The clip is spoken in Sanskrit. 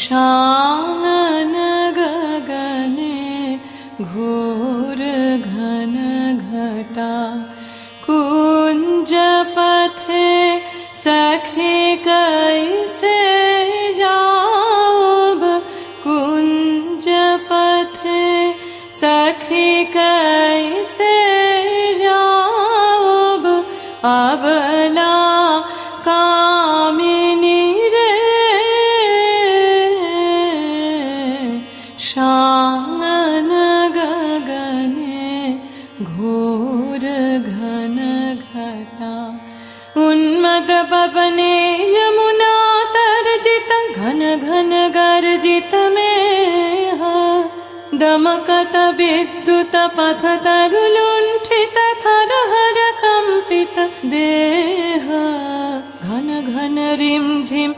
शानन गगने घोर घन घटा। कुञ्जपथे सखे कैसे जाओब कुञ्जपथे सखी कैसे जाओब अबला गगने घोर घन घटा उन्मद पवने यमुना तर्जित घन घन गर्जित में दमकत विद्युत पथ तरुलुण्ठित थर हर कम्पित देह। घन घन रिं झिं